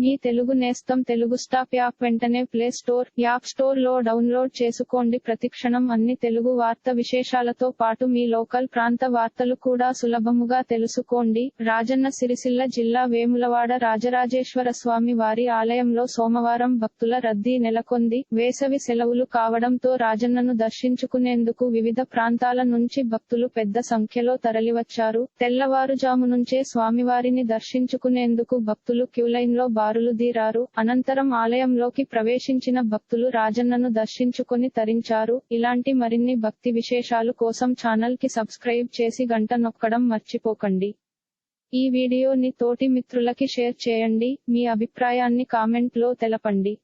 మీ తెలుగు నేస్తం Telugu stop app వెంటనే play store app స్టోర్లో డౌన్లోడ్ చేసుకోండి. ప్రతిక్షణం అన్ని తెలుగు వార్త విశేషాలతో పాటు మీ లోకల్ ప్రాంత వార్తలు కూడా సులభముగా తెలుసుకోండి. రాజన్న సిరిసిల్ల జిల్లా వేములవాడ రాజరాజేశ్వర స్వామి వారి ఆలయంలో సోమవారం భక్తుల రద్దీ నెలకొంది. వేసవి సెలవులు కావడంతో రాజన్నను దర్శించుకునేందుకు వివిధ ప్రాంతాల నుంచి భక్తులు పెద్ద సంఖ్యలో తరలివచ్చారు. తెల్లవారుజాము నుంచే స్వామివారిని దర్శించుకునేందుకు భక్తులు క్యూలైన్లో లో బారులు దీరారు. అనంతరం ఆలయంలోకి ప్రవేశించిన భక్తులు రాజన్నను దర్శించుకొని తరించారు. ఇలాంటి మరిన్ని భక్తి విశేషాలు కోసం ఛానల్కి సబ్స్క్రైబ్ చేసి గంట నొక్కడం మర్చిపోకండి. ఈ వీడియోని తోటి మిత్రులకి షేర్ చేయండి. మీ అభిప్రాయాన్ని కామెంట్లో తెలపండి.